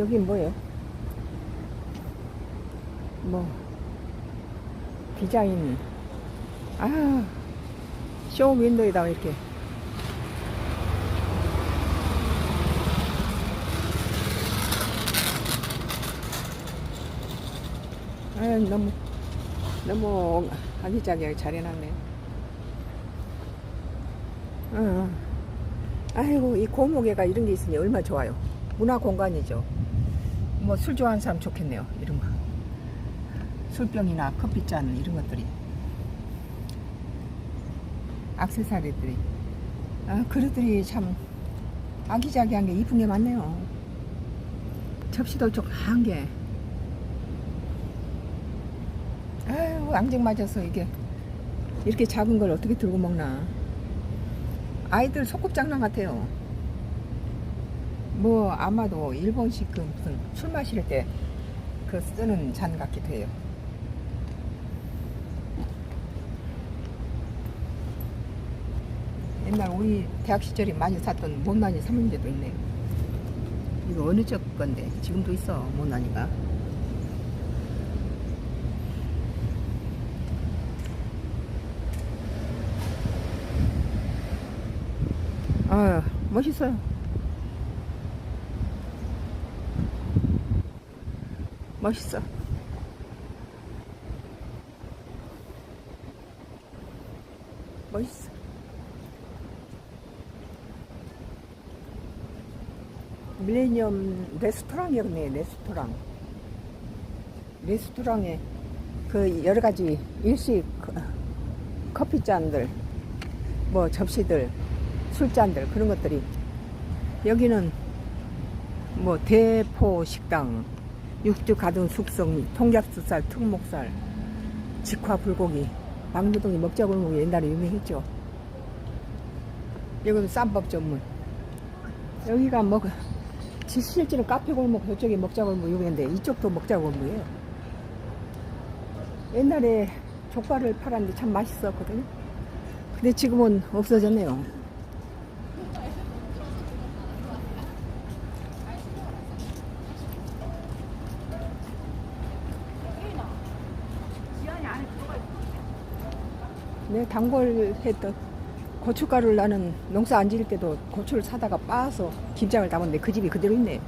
여긴 뭐예요? 뭐 디자인 아쇼 윈도에다가 이렇게 아 너무 너무 아기자기하게 잘 해놨네. 어. 아이고 이 고목에가 이런 게 있으니 얼마나 좋아요. 문화 공간이죠. 뭐 술 좋아하는 사람 좋겠네요. 이런 거. 술병이나 커피잔 이런 것들이. 악세사리들이. 아 그릇들이 참 아기자기한 게 이쁜 게 많네요. 접시도 조그한 게. 아유 앙증 맞아서 이게 이렇게 작은 걸 어떻게 들고 먹나. 아이들 소꿉장난 같아요. 뭐 아마도 일본식 그 무슨 술 마실 때 그 쓰는 잔 같기도 해요. 옛날 우리 대학 시절에 많이 샀던 못난이 삼형제도 있네요. 이거 어느 쪽 건데 지금도 있어 못난이가. 아 멋있어요. 멋있어. 멋있어. 밀레니엄 레스토랑이었네, 레스토랑. 레스토랑에 그 여러 가지 일식 그 커피잔들, 뭐 접시들, 술잔들 그런 것들이 여기는 뭐 대포 식당, 육주 가든 숙성, 통닭수살, 특목살, 직화 불고기, 막무동이 먹자골목이 옛날에 유명했죠. 여기는 쌈밥 전문. 여기가 뭐 지- 실제로 카페 골목 저쪽에 먹자골목 유명한데 이쪽도 먹자골목이에요. 옛날에 족발을 팔았는데 참 맛있었거든요. 근데 지금은 없어졌네요. 내 단골 했던 고춧가루를 나는 농사 안 지을 때도 고추를 사다가 빻아서 김장을 담았는데 그 집이 그대로 있네.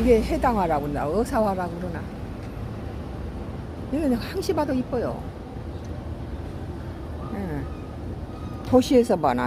이게 해당화라고 그러나 어사화라고 그러나 이거는 항시 봐도 이뻐요. 예. 도시에서 봐나